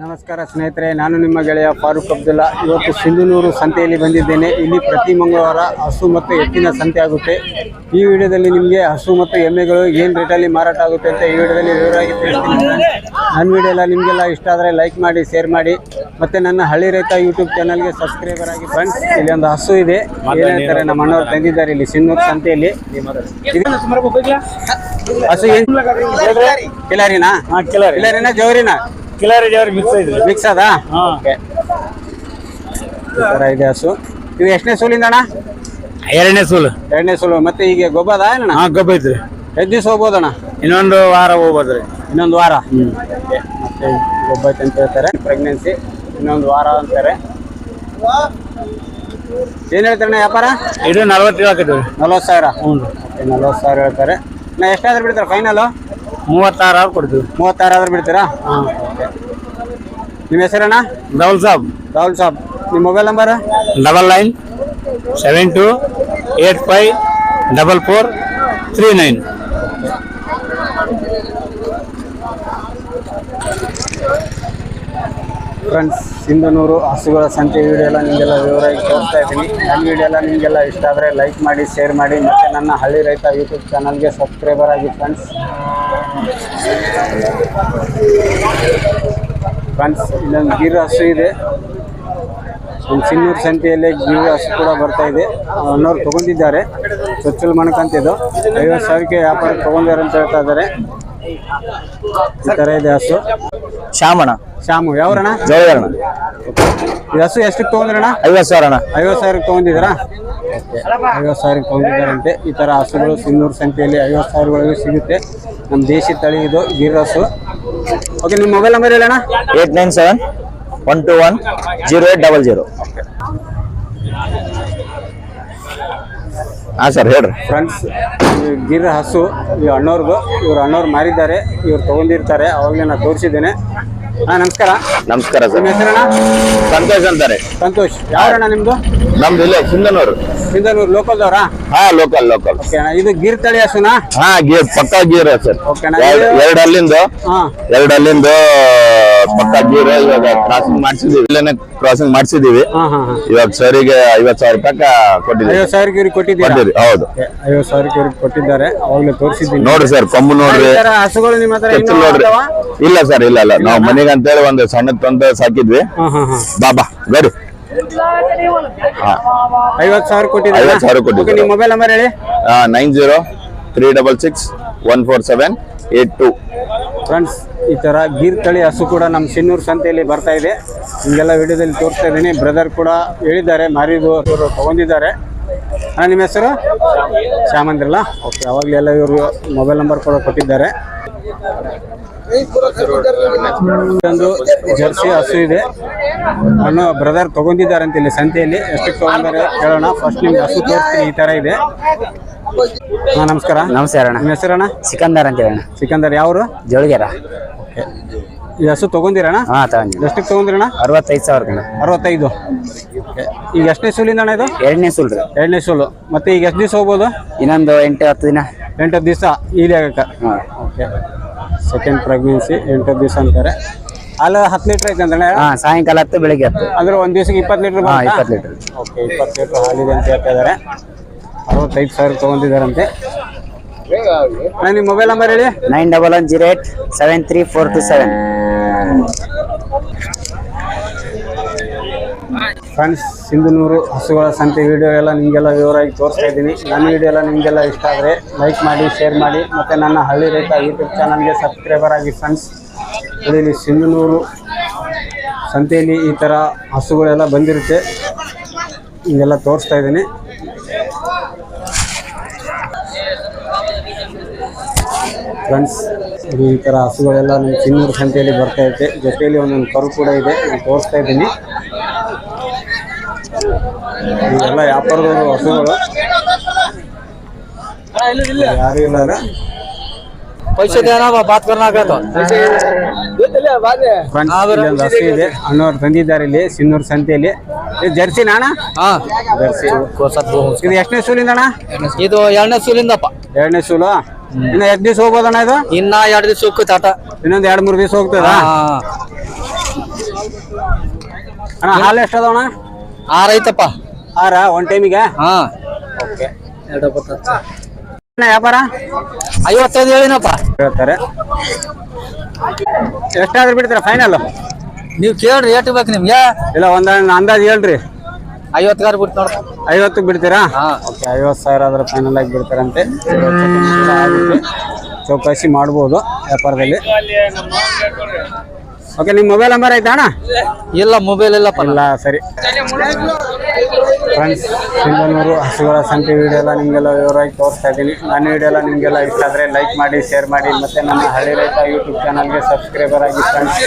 ನಮಸ್ಕಾರ ಸ್ನೇಹಿತರೆ ನಾನು ನಿಮ್ಮ ಗೆಳೆಯ ಫಾರೂಕ್ ಅಬ್ದುಲ್ಲಾ. ಇವತ್ತು ಸಿಂಧುನೂರು ಸಂತೆಯಲ್ಲಿ ಬಂದಿದ್ದೇನೆ. ಇಲ್ಲಿ ಪ್ರತಿ ಮಂಗಳವಾರ ಹಸು ಮತ್ತು ಎತ್ತಿನ ಸಂತೆ ಆಗುತ್ತೆ. ಈ ವಿಡಿಯೋದಲ್ಲಿ ನಿಮಗೆ ಹಸು ಮತ್ತು ಎಮ್ಮೆಗಳು ಏನು ರೇಟಲ್ಲಿ ಮಾರಾಟ ಆಗುತ್ತೆ ಅಂತ ಈ ವಿಡಿಯೋದಲ್ಲಿ ವಿವರವಾಗಿ ತಿಳಿಸ್ತೀನಿ. ನನ್ನ ವಿಡಿಯೋ ಎಲ್ಲ ನಿಮಗೆಲ್ಲ ಇಷ್ಟ ಆದರೆ ಲೈಕ್ ಮಾಡಿ ಶೇರ್ ಮಾಡಿ. ಮತ್ತು ನನ್ನ ಹಳ್ಳಿ ರೈತ ಯೂಟ್ಯೂಬ್ ಚಾನಲ್ಗೆ ಸಬ್ಸ್ಕ್ರೈಬರ್ ಆಗಿ ಫ್ರೆಂಡ್ಸ್ ಇಲ್ಲಿ ಒಂದು ಹಸು ಇದೆ. ಹೇಳ್ತಾರೆ ನಮ್ಮ ಅಣ್ಣವ್ರು ತಂದಿದ್ದಾರೆ ಇಲ್ಲಿ ಸಿಂಧೂರು ಸಂತೆಯಲ್ಲಿ. ಇದು- ಹಸು ಏನು? ಕಿಲಾರಿನಾ ಹಾಂ ಕಿಲರ್ ಕಿಲಾರಿನಾ ಜವರಿನಾ ಕಿಲರ್ ಅವ್ರಿಗೆ ಮಿಕ್ಸ್ ಆಯ್ತು ಮಿಕ್ಸ್ ಅದಾ ಹಾಂ. ಓಕೆ ಈ ಥರ ಇದೆ ಹಸು. ಇದು ಎಷ್ಟನೇ ಸೂಲಿಂದ ಅಣ್ಣ? ಎರಡನೇ ಸೂಲು. ಎರಡನೇ ಸೂಲು. ಮತ್ತೆ ಈಗ ಗೊಬ್ಬದ ಏನಣ್ಣ? ಹಾಂ ಗೊಬ್ಬ ಐತ್ರಿ. ಎಷ್ಟು ದಿವಸ ಹೋಗ್ಬೋದಣ್ಣ? ಇನ್ನೊಂದು ವಾರ ಹೋಗ್ಬೋದ್ರಿ. ಇನ್ನೊಂದು ವಾರ? ಓಕೆ. ಮತ್ತೆ ಗೊಬ್ಬ ಐತೆ ಅಂತ ಹೇಳ್ತಾರೆ. ಪ್ರೆಗ್ನೆನ್ಸಿ ಇನ್ನೊಂದು ವಾರ ಅಂತಾರೆ ಏನು ಹೇಳ್ತಾರಣ್ಣ ವ್ಯಾಪಾರ? ಇದು ನಲ್ವತ್ತು ಹಾಕಿದ್ರಿ ನಲ್ವತ್ತು ಸಾವಿರ? ಹ್ಞೂ ಓಕೆ ನಲ್ವತ್ತು ಸಾವಿರ ಹೇಳ್ತಾರೆ. ನಾ ಎಷ್ಟಾದ್ರೂ ಬಿಡ್ತಾರೆ ಫೈನಲು ಮೂವತ್ತಾರು ಅವ್ರು ಕೊಡ್ತೀವಿ. ಮೂವತ್ತಾರು ಆದ್ರೂ ಬಿಡ್ತೀರಾ? ಹಾಂ. ನಿಮ್ಮ ಹೆಸರಣ್ಣ? ರಾಹುಲ್ ಸಾಬ್. ರಾಹುಲ್ ಸಾಬ್. ನಿಮ್ಮ mobile number double nine seven two eight five double four three nine. Friends Sindhanur ಹಸುಗಳ ಸಂತೆ ವಿಡಿಯೋ ಎಲ್ಲ ನಿಮಗೆಲ್ಲ ವಿವರವಾಗಿ ತೋರಿಸ್ತಾ ಇದ್ದೀನಿ. ನನ್ನ ವಿಡಿಯೋ ಎಲ್ಲ ನಿಮಗೆಲ್ಲ ಇಷ್ಟ ಆದರೆ ಲೈಕ್ ಮಾಡಿ ಶೇರ್ ಮಾಡಿ. ಮತ್ತು ನನ್ನ ಹಳ್ಳಿ ರೈತ ಯೂಟ್ಯೂಬ್ ಚಾನಲ್ಗೆ ಸಬ್ಸ್ಕ್ರೈಬರ್ ಆಗಿ ಫ್ರೆಂಡ್ಸ್ ಫ್ರೆಂಡ್ಸ್ ಇಲ್ಲೊಂದು ಗಿರ್ ಹಸು ಇದೆ. ಒಂದು ಸಿನ್ನೂರು ಸಂತೆಯಲ್ಲಿ ಗಿರ್ ಹಸು ಕೂಡ ಬರ್ತಾ ಇದೆ. ಅನ್ನೋರು ತೊಗೊಂಡಿದ್ದಾರೆ. ಚೊಚ್ಚಲು ಮಣಕಂತಿದ್ದು ಐವತ್ತು ಸಾವಿರಕ್ಕೆ ವ್ಯಾಪಾರ ತೊಗೊಂಡಿದ್ದಾರೆ ಅಂತ ಹೇಳ್ತಾ ಇದ್ದಾರೆ. ಈ ಥರ ಇದೆ ಹಸು. ಶ್ಯಾಮಣ ಶ್ಯಾಮು ಯಾವ್ರಣ್ಣ? ಜವರಣ್ಣ ಈ ಹಸು ಎಷ್ಟಕ್ಕೆ ತೊಗೊಂಡ್ರಣ ಐವತ್ತು ಸಾವಿರ ಅಣ್ಣ ಐವತ್ತು ಸಾವಿರಕ್ಕೆ ತೊಗೊಂಡಿದ್ದೀರಾ? ಐವತ್ತು ಸಾವಿರಕ್ಕೆ ತೊಗೊಂಡಿದ್ದಾರಂತೆ. ಈ ಥರ ಹಸುಗಳು ಸಿನ್ನೂರು ಸಂತೆಯಲ್ಲಿ ಐವತ್ತು ಸಾವಿರಗಳಿಗೆ ಸಿಗುತ್ತೆ. ನಮ್ಮ ದೇಶಿ ತಳಿ ಇದು ಗಿರ್ ಹಸು. ಓಕೆ ನಿಮ್ಮ ಮೊಬೈಲ್ ನಂಬರ್ ಹೇಳೋಣ eight nine seven one two one zero eight double zero. ಹಾಂ ಸರ್ ಹೇಳ್ರಿ. ಫ್ರೆಂಡ್ಸ್ ಗಿರ್ ಹಸು ಈ ಅಣ್ಣವ್ರಿಗೂ ಇವ್ರ ಅಣ್ಣವ್ರು ಮಾರಿದ್ದಾರೆ ಇವ್ರು ತೊಗೊಂಡಿರ್ತಾರೆ ಅವಾಗಲೇ ನಾನು ತೋರಿಸಿದ್ದೇನೆ. ಹಾಂ ನಮಸ್ಕಾರ. ನಮಸ್ಕಾರ ನಿಮ್ಮ ಹೆಸರಣ್ಣ? ಸಂತೋಷ್ ಅಂತಾರೆ. ಸಂತೋಷ್. ಯಾರಣ್ಣ ನಿಮ್ಮದು ನಮ್ದು? ಇಲ್ಲೇ ಸಿಂಧನೂರು. ಸಿಂಧನೂರು ಲೋಕಲ್ದವ್ರಾ? ಹಾ ಲೋಕಲ್ ಲೋಕಲ್. ಓಕೆ ಅಣ್ಣ ಇದು ಗೀರ್ ತಳಿ ಹಸುನಾ? ಹಾ ಗೀರ್ ಪಕ್ಕ ಗೀರ್ ಸರ್ ಓಕೆ ಅಣ್ಣ ಎರಡು ಅಲ್ಲಿಂದು ಅಲ್ಲಿಂದ ಹಾಂ. ಎರಡು ಅಲ್ಲಿಂದ ಪಕ್ಕಾ ಗೀರ್ ಇವಾಗ ಕ್ರಾಸಿಂಗ್ ಮಾಡಿಸಿದೀವಿ ಇಲ್ಲೇನೆ ಕ್ರಾಸಿಂಗ್ ಮಾಡಿಸಿದೀವಿ ಹಾಂ ಹಾಂ ಹಾಂ. ಇವಾಗ ಸರಿಗೆ ಐವತ್ ಸಾವಿರ ರೂಪಾಯಿ ಕೊಟ್ಟಿದ್ದೀವಿ. ಐವತ್ತು ಸಾವಿರಕ್ಕೆ ಇವ್ರಿಗೆ ಕೊಟ್ಟಿದ್ದೀರಾ? ಕೊಟ್ಟಿದ್ದೀವಿ ಹೌದು. ಓಕೆ, ಐವತ್ತು ಸಾವಿರಕ್ಕೆ ಇವ್ರಿಗೆ ಕೊಟ್ಟಿದ್ದಾರೆ. ಅವಾಗಲೇ ತೋರಿಸಿದ್ದೀನಿ. ನೋಡ್ರಿ ಸರ್ ಕೊಂಬು ನೋಡ್ರಿ. ಈ ತರ ಹಸುಗಳು ನಿಮ್ಮ ಹತ್ರ ಕೆಚ್ಚಲು ಇನ್ನೂ ನೋಡ್ರಿ. ಅದಾವಾ? ಇಲ್ಲ ಸರ್ ಇಲ್ಲ ಇಲ್ಲ. ನಾವು ಮನೆಗೆ ಅಂತೇಳಿ ಒಂದು ಸಣ್ಣದ್ ತಂದು ಸಾಕಿದ್ವಿ. ಹಾ ಹಾ ಹಾ. ಬಾಬಾ ಬರ್ರಿ ಹಾ. ಐವತ್ತು ಸಾವಿರ ಕೊಟ್ಟಿದ್ದಾರೆ? ಐವತ್ತು ಸಾವಿರ ಕೊಟ್ಟಿದ್ದೀವಿ. ನಿಮ್ಮ ಮೊಬೈಲ್ ನಂಬರ್ ಹೇಳಿ. Nine zero three double six one four seven eight two. Friends ಈ ತರ ಗೀರ್ ತಳಿ ಹಸು ಕೂಡ ನಮ್ಮ ಸಿನ್ನೂರು ಸಂತೆಯಲ್ಲಿ ಬರ್ತಾ ಇದೆ. ಹಿಂಗೆಲ್ಲ ವಿಡಿಯೋದಲ್ಲಿ ತೋರಿಸ್ತಾ ಇದ್ದೀನಿ. ಬ್ರದರ್ ಕೂಡ ಹೇಳಿದ್ದಾರೆ ಮಾರಿದು ಇವರು ತಗೊಂಡಿದ್ದಾರೆ. ಹಾಂ ನಿಮ್ಮ ಹೆಸರು? ಶ್ಯಾಮಂದ್ರಲ್ಲ? ಓಕೆ ಅವಾಗಲೇ ಎಲ್ಲ ಇವರು ಮೊಬೈಲ್ ನಂಬರ್ ಕೂಡ ಕೊಟ್ಟಿದ್ದಾರೆ. ಒಂದು ಜರ್ಸಿ ಹಸು ಇದೆ. ಅನ್ನೋ ಬ್ರದರ್ ತಗೊಂಡಿದ್ದಾರೆ ಅಂತ ಇಲ್ಲಿ ಸಂತೆಯಲ್ಲಿ. ಎಷ್ಟಕ್ಕೆ ತಗೊಂಡಿದ್ದಾರೆ ಕೇಳೋಣ. ಫಸ್ಟ್ ನಿಮ್ಗೆ ಹಸು ತೋರಿಸ್ತೀನಿ, ಈ ತರ ಇದೆ. ಹಾಂ ನಮಸ್ಕಾರ. ನಮಸ್ಕಾರ ಅಣ್ಣ ನಿಮ್ಮ ಹೆಸರಣ್ಣ ಸಿಕಂದರ್ ಅಂತ ಹೇಳಣ್ಣ ಸಿಕಂದರ್ ಯಾವರು? ಜೋಳಿಗೆರ. ಈ ಹಸು ತಗೊಂಡಿರಣ್ಣ ಹಾ ತಗೊಂಡಿ ಎಷ್ಟಕ್ಕೆ ತಗೊಂಡಿರಣ್ಣ ಅರವತ್ತೈದು ಸಾವಿರ ಕಣ ಅರವತ್ತೈದು. ಓಕೆ. ಈಗ ಎಷ್ಟನೇ ಸೂಲಿಂದ ಅಣ್ಣ ಇದು? ಎರಡನೇ ಸುಲ್ರಿ. ಎರಡನೇ ಸೂಲು. ಮತ್ತೆ ಈಗ ಎಷ್ಟು ದಿವಸ ಹೋಗ್ಬೋದು? ಇನ್ನೊಂದು ಎಂಟು ಹತ್ತು ದಿನ. ಎಂಟು ದಿವಸ ಈಲಿ ಆಗಕ್ಕೆ? ಹಾಂ. ಓಕೆ. ಸೆಕೆಂಡ್ ಪ್ರೆಗ್ನೆನ್ಸಿ ಎಂಟು ದಿವಸ ಅಂತಾರೆ. ಅಲ್ಲ ಹತ್ತು ಲೀಟ್ರ್ ಐತೆ ಅಂತ ಹಾಂ ಸಾಯಂಕಾಲ ಹತ್ತು ಬೆಳಿಗ್ಗೆ ಹತ್ತು. ಅಂದ್ರೆ ಒಂದು ದಿವಸಕ್ಕೆ ಇಪ್ಪತ್ತು ಲೀಟ್ರ್ ಹಾಂ ಇಪ್ಪತ್ತು ಲೀಟ್ರ್. ಓಕೆ ಇಪ್ಪತ್ತು ಲೀಟ್ರ್ ಹಾಲಿದೆ ಅಂತ ಹೇಳ್ತಾ ಇದ್ದಾರೆ ಅರವತ್ತೈದು ಸಾವಿರ ತೊಗೊಂಡಿದ್ದಾರಂತೆ. ನಾನು ನಿಮ್ಮ ಮೊಬೈಲ್ ನಂಬರ್ ಹೇಳಿ. Nine double one zero eight seven three four two seven. Friends Sindhanur ಹಸುಗಳ ಸಂತೆ ವಿಡಿಯೋ ಎಲ್ಲ ನಿಮಗೆಲ್ಲ ವಿವರವಾಗಿ ತೋರಿಸ್ತಾ ಇದ್ದೀನಿ. ನನ್ನ ವಿಡಿಯೋ ಎಲ್ಲ ನಿಮಗೆಲ್ಲ ಇಷ್ಟ ಆದರೆ ಲೈಕ್ ಮಾಡಿ ಶೇರ್ ಮಾಡಿ ಮತ್ತು ನನ್ನ ಹಳ್ಳಿ ರೈತ ಯೂಟ್ಯೂಬ್ ಚಾನಲ್ಗೆ ಸಬ್ಸ್ಕ್ರೈಬರ್ ಆಗಿ ಫ್ರೆಂಡ್ಸ್ ಇಲ್ಲಿ ಸಿಂಧುನೂರು ಸಂತೆಯಲ್ಲಿ ಈ ಥರ ಹಸುಗಳೆಲ್ಲ ಬಂದಿರುತ್ತೆ. ಹಿಂಗೆಲ್ಲ ತೋರಿಸ್ತಾ ಇದ್ದೀನಿ. ಫ್ರೆಂಡ್ಸ್ ಇದು ಈ ಥರ ಹಸುಗಳೆಲ್ಲ ನಮ್ಮ ಚಿನ್ನೂರು ಸಂತೆಯಲ್ಲಿ ಬರ್ತಾ ಇದೆ. ಜೊತೆಯಲ್ಲಿ ಒಂದೊಂದು ಕರು ಕೂಡ ಇದೆ. ನಾನು ತೋರಿಸ್ತಾ ಇದ್ದೀನಿ. ಇವೆಲ್ಲ ವ್ಯಾಪಾರದವರು ಹಸುಗಳು. ಯಾರು ಇಲ್ಲ ಪೈಸೆ ಅಣ್ಣವ್ರು ತಂದಿದ್ದಾರೆ ಇಲ್ಲಿ ಸಿನ್ನೂರು ಸಂತೆಯಲ್ಲಿ. ಇದು ಜರ್ಸಿ ಅಣ್ಣ ಜರ್ಸಿ. ಇದು ಎಷ್ಟನೇ ಸೂಲಿಂದ ಅಣ್ಣ? ಇದು ಎರಡನೇ ಸೂಲಿಂದಪ್ಪ. ಎರಡನೇ ಸೂಲು? ಇನ್ನು ಎರಡ್ ದಿವಸ ಹೋಗ್ಬೋದಣ್ಣ ಇದು? ಇನ್ನ ಎರಡ್ ದಿವಸ ಹೋಗ್ತದೆ ಆಟ. ಇನ್ನೊಂದ್ ಎರಡ್ ಮೂರು ದಿವಸ ಹೋಗ್ತದ? ಅಣ್ಣ ಹಾಲು ಎಷ್ಟು ಅದಾವಣ ಆರ್ ಐತಪ್ಪ. ಆರ? ಒನ್ ಟೈಮಿಗೆ ಹಾ. ಓಕೆ. ವ್ಯಾಪಾರ? ಐವತ್ತೈದು ಹೇಳಿನಪ್ಪ. ಹೇಳ್ತಾರೆ. ಎಷ್ಟಾದ್ರೂ ಬಿಡ್ತೀರಾ ಫೈನಲ್ ನೀವು ಕೇಳ್ರಿ ಎಷ್ಟು ಬೇಕು ನಿಮ್ಗೆ? ಇಲ್ಲ ಒಂದ್ ಅಂದಾಜ್ ಹೇಳ್ರಿ. ಐವತ್ತಾರು ಬಿಡ್ತು ನೋಡ. ಐವತ್ತಕ್ಕೆ ಬಿಡ್ತೀರಾ? ಹಾ. ಓಕೆ ಐವತ್ತು ಸಾವಿರ ಆದ್ರೆ ಫೈನಲ್ ಆಗಿ ಬಿಡ್ತಾರಂತೆ. ಚೌಕಾಸಿ ಮಾಡ್ಬೋದು ವ್ಯಾಪಾರದಲ್ಲಿ. ಓಕೆ ನಿಮ್ಮ ಮೊಬೈಲ್ ನಂಬರ್ ಐತಾ ಅಣ್ಣ? ಇಲ್ಲ ಮೊಬೈಲ್ ಇಲ್ಲಪ್ಪ ಇಲ್ಲ ಸರಿ. ಫ್ರೆಂಡ್ಸ್ ಸಿಂಧನೂರು ಹಸುಗಳ ಸಂತೆ ವಿಡಿಯೋ ಎಲ್ಲ ನಿಮಗೆಲ್ಲ ವಿವರವಾಗಿ ತೋರಿಸ್ತಾ ಇದ್ದೀನಿ. ನನ್ನ ವಿಡಿಯೋ ಎಲ್ಲ ನಿಮಗೆಲ್ಲ ಇಷ್ಟ ಆದರೆ ಲೈಕ್ ಮಾಡಿ ಶೇರ್ ಮಾಡಿ. ಮತ್ತು ನನ್ನ ಹಳ್ಳಿ ರೈತ ಯೂಟ್ಯೂಬ್ ಚಾನಲ್ಗೆ ಸಬ್ಸ್ಕ್ರೈಬರ್ ಆಗಿ ಫ್ರೆಂಡ್ಸ್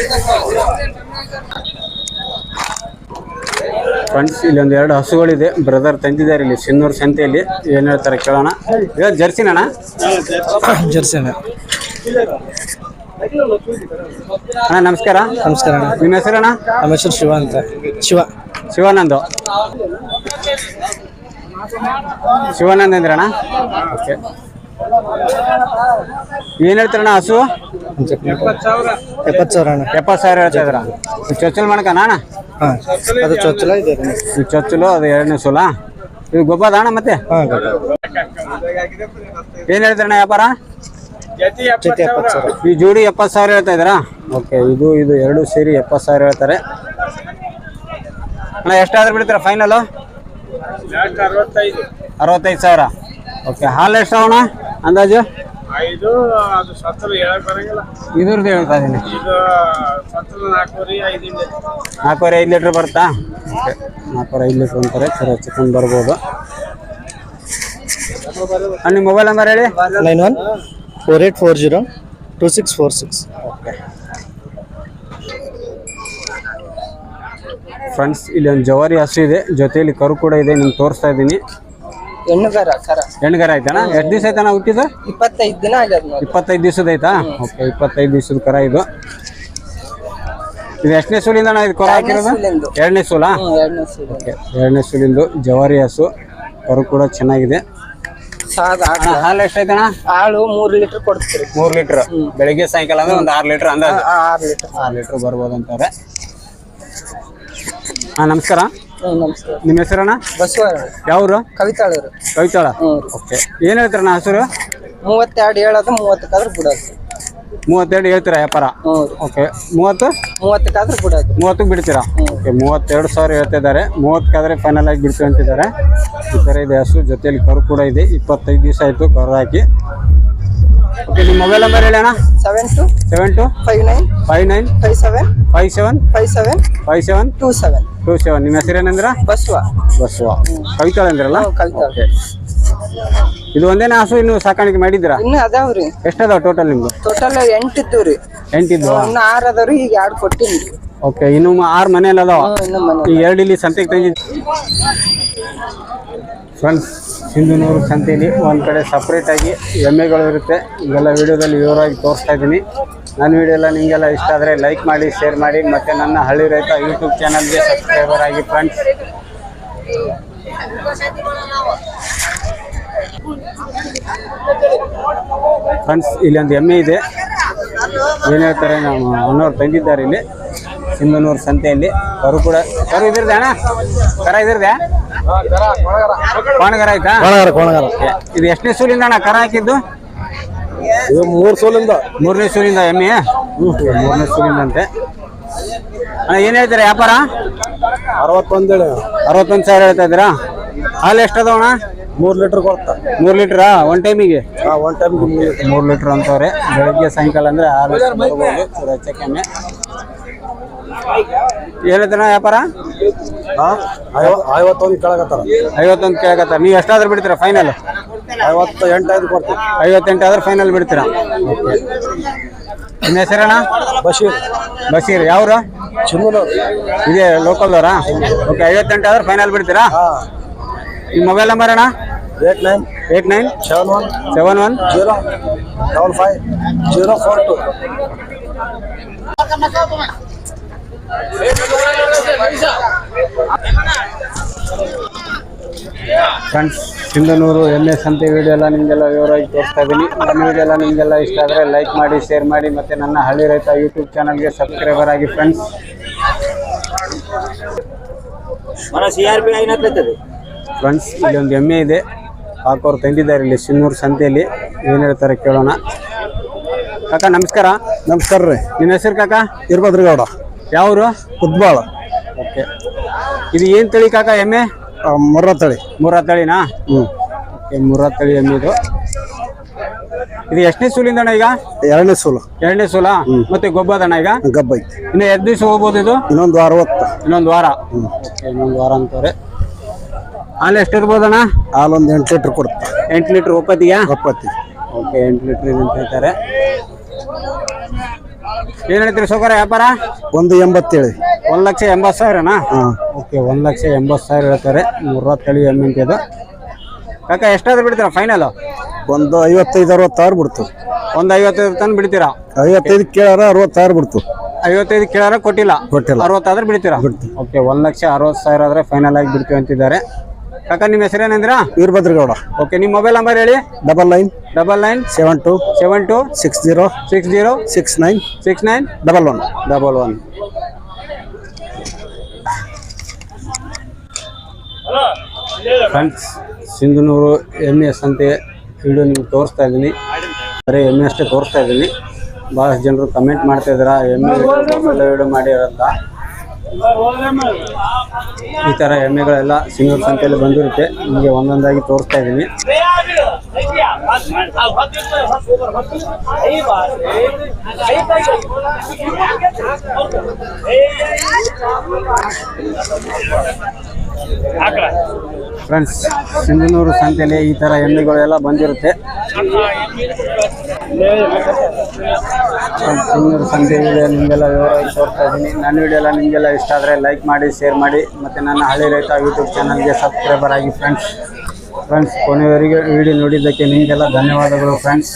ಫ್ರೆಂಡ್ಸ್ ಒಂದು ಎರಡು ಹಸುಗಳಿದೆ. ಬ್ರದರ್ ತಂದಿದ್ದಾರೆ ಇಲ್ಲಿ ಸಿನ್ನೂರು ಸಂತೆಯಲ್ಲಿ. ಏನು ಹೇಳ್ತಾರೆ ಕೇಳೋಣ. ಇವತ್ತು ಜರ್ಸಿನಣ್ಣ ಜರ್ಸಿ ಅಣ್ಣ ನಮಸ್ಕಾರ. ನಮಸ್ಕಾರ ಅಣ್ಣ. ನಿಮ್ಮ ಹೆಸರಣ್ಣ ನಮ್ಮ ಹೆಸರು ಶಿವ ಅಂತ. ಶಿವ. ಶಿವಾನಂದ. ಶಿವಾನಂದ್ ಅಂದ್ರಣ್ಣ? ಓಕೆ. ಏನು ಹೇಳ್ತಾರಣ್ಣ ಹಸು? ಎಪ್ಪತ್ತು ಸಾವಿರ. ಅಣ್ಣ ಎಪ್ಪತ್ತು ಸಾವಿರ ಹೇಳ್ತಾ ಇದ್ರ ಇದು ಚೊಚ್ಚಲು ಮಾಡ್ಕಣ ಅಣ್ಣ ಹಾಂ ಅದು ಚೊಚ್ಚಲ ಇದೆ ಇದು ಚೊಚ್ಚಲು ಅದು ಎರಡನೇ ಸೂಲ? ಇದು ಗೊಬ್ಬದ ಅಣ್ಣ ಮತ್ತೆ? ಏನ್ ಏನು ಹೇಳ್ತಾರಣ್ಣ ವ್ಯಾಪಾರ? ಜೊತೆ ಎಪ್ಪತ್ತು ಸಾವಿರ. ಈ ಜೋಡಿ ಎಪ್ಪತ್ತು ಸಾವಿರ ಹೇಳ್ತಾ ಇದ್ದೀರಾ? ಓಕೆ ಇದು ಇದು ಎರಡು ಸೇರಿ ಎಪ್ಪತ್ತು ಸಾವಿರ ಹೇಳ್ತಾರೆ. ಅಣ್ಣ ಎಷ್ಟಾದ್ರೂ ಬಿಡ್ತೀರಾ ಫೈನಲು ಅರವತ್ತೈದು. ಸಾವಿರ. ಓಕೆ ಹಾಲು ಎಷ್ಟು ಅಣ್ಣ ಅಂದಾಜು? ಐದು ಅದು ಸತ್ತರು ಹೇಳಕ್ ಬರಂಗಿಲ್ಲ. ಇದ್ರದ್ದು ಹೇಳ್ತಾ ಇದ್ದೀನಿ ಇದು ನಾಲ್ಕೂವರೆ ಐದು ಹಿಂದೆ ನಾಲ್ಕೂವರೆ ಐದು ಲೀಟ್ರ್ ಬರುತ್ತಾ? ಓಕೆ. ನಾಲ್ಕೂವರೆ ಐದು ಲೀಟ್ರ್ ಅಂತಾರೆ. ಸರಿ ಚಿಕನ್ ಬರ್ಬೋದು. ಅಣ್ಣ, ನಿಮ್ಮ ಮೊಬೈಲ್ ನಂಬರ್ ಹೇಳಿ. Nine one four eight four zero two six four six friends ಇಲ್ಲಿ ಒಂದು ಜವಾರಿ ಹಸು ಇದೆ. ಜೊತೆಯಲ್ಲಿ ಕರು ಕೂಡ ಇದೆ. ನಿಮ್ಗೆ ತೋರಿಸ್ತಾ ಇದ್ದೀನಿ. ಹೆಣ್ಣುಗಾರ ಕರ ಹೆಣ್ಗರ ಆಯ್ತಾನ ಎಷ್ಟು ದಿವಸ ಆಯ್ತಾನ ಹುಟ್ಟಿದ ಇಪ್ಪತ್ತೈದು ದಿನ ಆಗ್ಯದ ನೋಡಿ ಇಪ್ಪತ್ತೈದು ದಿವಸದ ಆಯ್ತಾ? ಓಕೆ ಇಪ್ಪತ್ತೈದು ದಿವಸದ ಕರ ಇದು. ಇದು ಎಷ್ಟನೇ ಸೂಲಿಂದ ಅಣ್ಣ ಇದು ಕೊರ ಹಾಕಿರೋದು? ಸೂಲಿಂದು. ಎರಡನೇ ಸೂಲಾ? ಎರಡನೇ ಸೀರೆ ಓಕೆ ಎರಡನೇ ಸೂಲಿಂದು ಜವಾರಿ ಹಸು. ಕರು ಕೂಡ ಚೆನ್ನಾಗಿದೆ. ಸಾದ ಅಣ್ಣ ಹಾಲು ಎಷ್ಟೈತಣ್ಣ ಹಾಲು ಮೂರು ಲೀಟರ್ ಕೊಡ್ತೀರಿ. ಮೂರು ಲೀಟ್ರ್. ಬೆಳಿಗ್ಗೆ ಸಾಯಂಕಾಲ ಅಂದ್ರೆ ಒಂದು ಆರು ಲೀಟ್ರ್ ಅಂದಾಜು. ಆರು ಲೀಟರ್. ಆರು ಲೀಟ್ರ್ ಬರ್ಬೋದು ಅಂತಾರೆ. ಹಾಂ ನಮಸ್ಕಾರ. ನಮಸ್ಕಾರ. ನಿಮ್ಮ ಹೆಸರಣ್ಣ? ಬಸವಣ್ಣ. ಯಾವ್ರು? ಕವಿತಾಳರು. ಕವಿತಾಳ? ಓಕೆ. ಏನು ಹೇಳ್ತಾರಣ್ಣ ಹಸುರು? ಮೂವತ್ತೆರಡು ಹೇಳೋದು ಮೂವತ್ತಕ್ಕಾದ್ರೆ ಬಿಡೋದು. ಮೂವತ್ತೆರಡು ಹೇಳ್ತೀರಾ ವ್ಯಾಪಾರ? ಓಕೆ. ಮೂವತ್ತು? ಮೂವತ್ತಕ್ಕಾದ್ರೆ ಬಿಡೋದು. ಮೂವತ್ತಕ್ಕೆ ಬಿಡ್ತೀರಾ? ಓಕೆ ಮೂವತ್ತೆರಡು ಸಾವಿರ ಹೇಳ್ತಿದ್ದಾರೆ. ಮೂವತ್ತಕ್ಕಾದ್ರೆ ಫೈನಲ್ ಆಗಿ ಬಿಡ್ತೀವಿ ಅಂತಿದ್ದಾರೆ. ಈ ಥರ ಇದೆ ಹಸು ಜೊತೆಯಲ್ಲಿ ಕರು ಕೂಡ ಇದೆ. ಇಪ್ಪತ್ತೈದು ದಿವಸ ಆಯಿತು ಕರು ಹಾಕಿ. ಓಕೆ ನಿಮ್ಮ ಮೊಬೈಲ್ ನಂಬರ್ ಹೇಳೋಣ seven two seven two five nine five nine five seven five seven five seven five seven two seven two seven ನಿಮ್ಮ ಹೆಸರೇನಂದ್ರ ಬಸ್ವ. ಬಸ್ವ. ಕವಿತಾಳ ಅಂದ್ರಲ್ಲ? ಕವಿತಾಳ. ಇದು ಒಂದೇನ ಹಸು ಇನ್ನು ಸಾಕಾಣಿಕೆ ಮಾಡಿದ್ದೀರಾ? ಇನ್ನು ಅದಾವ್ರಿ ಎಷ್ಟದಾವ ಟೋಟಲ್ ನಿಮ್ದು? ಟೋಟಲ್ ಎಂಟಿದ್ದು ರೀ. ಎಂಟಿದ್ದು ಇನ್ನು ಆರು ಅದಾವ್ರಿ ಈಗ ಎರಡು ಕೊಟ್ಟಿನಿ. ಓಕೆ ಇನ್ನು ಆರು ಮನೆಯಲ್ಲಿ ಅದಾವ? ಈ ಎರಡು ಇಲ್ಲಿ ಸಂತೆಗೆ ತಂದಿದ್ದು ಫ್ರೆಂಡ್ಸ್ ಸಿಂಧುನೂರು ಸಂತೆಯಲ್ಲಿ ಒಂದು ಕಡೆ ಸಪ್ರೇಟಾಗಿ ಎಮ್ಮೆಗಳು ಇರುತ್ತೆ. ಈಗೆಲ್ಲ ವಿಡಿಯೋದಲ್ಲಿ ವಿವರವಾಗಿ ತೋರಿಸ್ತಾ ಇದ್ದೀನಿ. ನನ್ನ ವಿಡಿಯೋ ಎಲ್ಲ ನಿಮಗೆಲ್ಲ ಇಷ್ಟ ಆದರೆ ಲೈಕ್ ಮಾಡಿ ಶೇರ್ ಮಾಡಿ, ಮತ್ತು ನನ್ನ ಹಳ್ಳಿ ರೈತ ಯೂಟ್ಯೂಬ್ ಚಾನಲ್ಗೆ ಸಬ್ಸ್ಕ್ರೈಬರ್ ಆಗಿ ಫ್ರೆಂಡ್ಸ್ ಫ್ರೆಂಡ್ಸ್ ಇಲ್ಲಿ ಒಂದು ಎಮ್ಮೆ ಇದೆ. ಏನು ಹೇಳ್ತಾರೆ ನಮ್ಮ ಅಣ್ಣವ್ರು ತಂದಿದ್ದಾರೆ ಇಲ್ಲಿ. ಸಿಂಧನೂರು ಸಂತೆಯಲ್ಲಿ. ಕರು ಕೂಡ ಕರು ಇದಿರ್ದೆ ಅಣ್ಣ? ಕರ ಇದಿರ್ದೆ ಕೋಣಗರ ಆಯ್ತಾ? ಕೊಣಗಾರ ಕೊಣಗಾರ. ಇದು ಎಷ್ಟನೇ ಸೂಲಿಂದ ಅಣ್ಣ ಕರ ಹಾಕಿದ್ದು? ಇದು ಮೂರು ಸೋಲಿಂದ. ಮೂರನೇ ಸೂಲಿಂದ ಎಮ್ಮೆ? ಮೂರನೇ ಸೂಲಿಂದ ಅಂತೆ ಅಣ್ಣ ಏನು ಹೇಳ್ತಾರೆ ವ್ಯಾಪಾರ? ಅರವತ್ತೊಂದೇಳಿ ಅರವತ್ತೊಂದು ಸಾವಿರ ಹೇಳ್ತಾ ಇದ್ದೀರಾ? ಹಾಲು ಎಷ್ಟದ ಅಣ್ಣ? ಮೂರು ಲೀಟರ್ ಕೊಡ್ತಾ. ಮೂರು ಲೀಟ್ರಾ? ಒನ್ ಟೈಮಿಗೆ? ಒನ್ ಟೈಮ್ ಮೂರು ಲೀಟ್ರ್. ಅಂತವ್ರೆ. ಬೆಳಗ್ಗೆ ಸಾಯಂಕಾಲ ಅಂದರೆ ಆರು ಲೀಟ್ರ್ ಬರ್ಬೋದು ಹೆಚ್ಚು ಕಮ್ಮಿ ಏನೈತಣ್ಣ ವ್ಯಾಪಾರ? ಹಾಂ? ಐವತ್ತೊಂದು ಕೆಳಗತ್ತಾರ ಐವತ್ತೊಂದು ಕೇಳಕತ್ತಾರೆ. ನೀವು ಎಷ್ಟಾದ್ರೂ ಬಿಡ್ತೀರಾ ಫೈನಲ್ ಐವತ್ತು ಎಂಟೈದು ಕೊಡ್ತೀವಿ. ಐವತ್ತೆಂಟು ಆದ್ರೆ ಫೈನಲ್ ಬಿಡ್ತೀರಾ ನಿಮ್ಮ ಹೆಸರಣ್ಣ? ಬಶೀರ್. ಬಶೀರ್. ಯಾವ್ರು? ಚಿನ್ನೂರು ಇದೇ ಲೋಕಲ್ದವ್ರಾ? ಓಕೆ ಐವತ್ತೆಂಟು ಆದ್ರೆ ಫೈನಲ್ ಬಿಡ್ತೀರಾ ನಿಮ್ಮ ಮೊಬೈಲ್ ನಂಬರ್ ಅಣ್ಣ? Eight nine. Eight nine? Seven one. Seven one? Zero. Double five. Zero four two. Friends Sindhanur M S ಸಂತೆ ವಿಡಿಯೋ ಎಲ್ಲ ನಿಮಗೆಲ್ಲ ವಿವರವಾಗಿ ತೋರಿಸ್ತಾ ಇದ್ದೀನಿ. ನನ್ನ ವಿಡಿಯೋ ಎಲ್ಲ ನಿಮಗೆಲ್ಲ ಇಷ್ಟ ಆದರೆ ಲೈಕ್ ಮಾಡಿ ಶೇರ್ ಮಾಡಿ ಮತ್ತು ನನ್ನ ಹಳ್ಳಿ ರೈತ ಯೂಟ್ಯೂಬ್ ಚಾನಲ್ಗೆ ಸಬ್ಸ್ಕ್ರೈಬರ್ ಆಗಿ ಫ್ರೆಂಡ್ಸ್ ಫ್ರೆಂಡ್ಸ್ ಇಲ್ಲಿ ಒಂದು ಎಮ್ಮೆ ಇದೆ. ಹಾಕೋರು ತಂದಿದ್ದಾರೆ ಇಲ್ಲಿ ಸಿನ್ನೂರು ಸಂತೆಯಲ್ಲಿ. ಏನು ಹೇಳ್ತಾರೆ ಕೇಳೋಣ. ಕಾಕ ನಮಸ್ಕಾರ. ನಮಸ್ಕಾರ ರೀ. ನಿನ್ನ ಹೆಸರು ಕಾಕ? ಇರ್ಭದ್ರಗೌಡ ಯಾವರು? ಫುಟ್ಬಾಲ್. ಓಕೆ. ಇದು ಏನು ತಳಿ ಕಾಕ ಎಮ್ಮೆ? ಮೊರ್ರ ತಳಿ. ಮೂರ ತಳಿನಾ? ಹ್ಞೂ ಓಕೆ ಮೂರ ತಳಿ ಎಮ್ಮೆ ಇದು. ಇದು ಎಷ್ಟನೇ ಸೂಲಿಂದಣ್ಣ ಈಗ? ಎರಡನೇ ಸೂಲು. ಎರಡನೇ ಸೂಲ? ಮತ್ತೆ ಗೊಬ್ಬದಣ್ಣ ಈಗ? ಗಬ್ಬ ಐತಿ. ಇನ್ನು ಎರಡು ದಿವಸ ಹೋಗ್ಬೋದು ಇದು? ಇನ್ನೊಂದು ವಾರ ಅರವತ್ತು ಇನ್ನೊಂದು ವಾರ? ಓಕೆ ಇನ್ನೊಂದು ವಾರ ಅಂತವ್ರೆ. ಹಾಲು ಎಷ್ಟು ಇರ್ಬೋದಣ್ಣ ಒಂದು ಎಂಟು ಲೀಟ್ರ್ ಕೊಡುತ್ತೆ. ಎಂಟು ಲೀಟ್ರ್ ಒಪ್ಪತ್ತಿಗೆ ಒಪ್ಪತ್ತಿ. ಓಕೆ ಎಂಟು ಲೀಟ್ರ್ ಇದೆ ಅಂತ ಹೇಳ್ತಾರೆ. ಏನು ಹೇಳ್ತೀರಿ ಸೋಕರ ವ್ಯಾಪಾರ? ಒಂದು ಎಂಬತ್ತೇಳಿ. ಒಂದ್ ಲಕ್ಷ ಎಂಬತ್ತು ಸಾವಿರನಾ? ಓಕೆ ಒಂದ್ ಲಕ್ಷ ಎಂಬತ್ತು ಸಾವಿರ ಹೇಳ್ತಾರೆ. ಮೂರ ತಳಿ ಎಮ್ಮೆ ಇದು ಕಾಕ ಎಷ್ಟಾದ್ರೂ ಬಿಡ್ತೀರಾ ಫೈನಲ್ ಒಂದು ಐವತ್ತೈದು ಅರವತ್ತಾರು ಬಿಡ್ತು. ಒಂದ್ ಐವತ್ತೈದು ತನಕ ಬಿಡ್ತೀರಾ? ಐವತ್ತೈದು ಕೇಳಾರ ಅರವತ್ತಾರು ಬಿಡ್ತು. ಐವತ್ತೈದು ಕೇಳಾರ ಕೊಟ್ಟಿಲ್ಲ? ಕೊಟ್ಟಿಲ್ಲ. ಅರವತ್ತಾದ್ರೆ ಬಿಡ್ತೀರಾ? ಬಿಡ್ತು. ಓಕೆ ಒಂದ್ ಲಕ್ಷ ಅರವತ್ತು ಸಾವಿರ ಆದ್ರೆ ಫೈನಲ್ ಆಗಿ ಬಿಡ್ತೀವಿ ಅಂತಿದ್ದಾರೆ. ಕಾಕ ನಿಮ್ಮ ಹೆಸರೇನಂದ್ರ? ವೀರಭದ್ರಗೌಡ. ಓಕೆ ನಿಮ್ಮ ಮೊಬೈಲ್ ನಂಬರ್ ಹೇಳಿ? Double nine double nine seven two seven two six zero six zero six nine six nine double one double one friends Singanur M S ಅಂತೆ ವಿಡಿಯೋ ನಿಮ್ಗೆ ತೋರಿಸ್ತಾ ಇದ್ದೀನಿ. ಬರೀ ಎಮ್ಮೆ ಅಷ್ಟೇ ತೋರಿಸ್ತಾ ಇದ್ದೀನಿ. ಭಾಳಷ್ಟು ಜನರು ಕಮೆಂಟ್ ಮಾಡ್ತಾ ಇದ್ದೀರಾ ಎಲ್ ವಿಡಿಯೋ ಮಾಡಿರಂತ ಈ ತರ ಎಮ್ಮೆಗಳೆಲ್ಲ ಸಿಂಗಲ್ ಸಂತೆಯಲ್ಲಿ ಬಂದಿರುತ್ತೆ. ನಿಮಗೆ ಒಂದೊಂದಾಗಿ ತೋರಿಸ್ತಾ ಇದ್ದೀನಿ. ಫ್ರೆಂಡ್ಸ್ ಸಿಂಧನೂರು ಸಂತೆಯಲ್ಲಿ ಈ ತರ ಎಮ್ಮೆಗಳೆಲ್ಲ ಬಂದಿರುತ್ತೆ. ಸಿಂಧನೂರು ಸಂತೆ ವಿಡಿಯೋ ನಿಮಗೆಲ್ಲ ವಿವರವಾಗಿ ತೋರಿಸ್ತಾ ಇದ್ದೀನಿ. ನನ್ನ ವಿಡಿಯೋ ಎಲ್ಲ ನಿಮಗೆಲ್ಲ ಇಷ್ಟ ಆದರೆ ಲೈಕ್ ಮಾಡಿ ಶೇರ್ ಮಾಡಿ, ಮತ್ತು ನನ್ನ ಹಳೆ ರೈತ ಯೂಟ್ಯೂಬ್ ಚಾನಲ್ಗೆ ಸಬ್ಸ್ಕ್ರೈಬರ್ ಆಗಿ ಫ್ರೆಂಡ್ಸ್ ಫ್ರೆಂಡ್ಸ್ ಕೊನೆಯವರಿಗೆ ವಿಡಿಯೋ ನೋಡಿದ್ದಕ್ಕೆ ನಿಮಗೆಲ್ಲ ಧನ್ಯವಾದಗಳು ಫ್ರೆಂಡ್ಸ್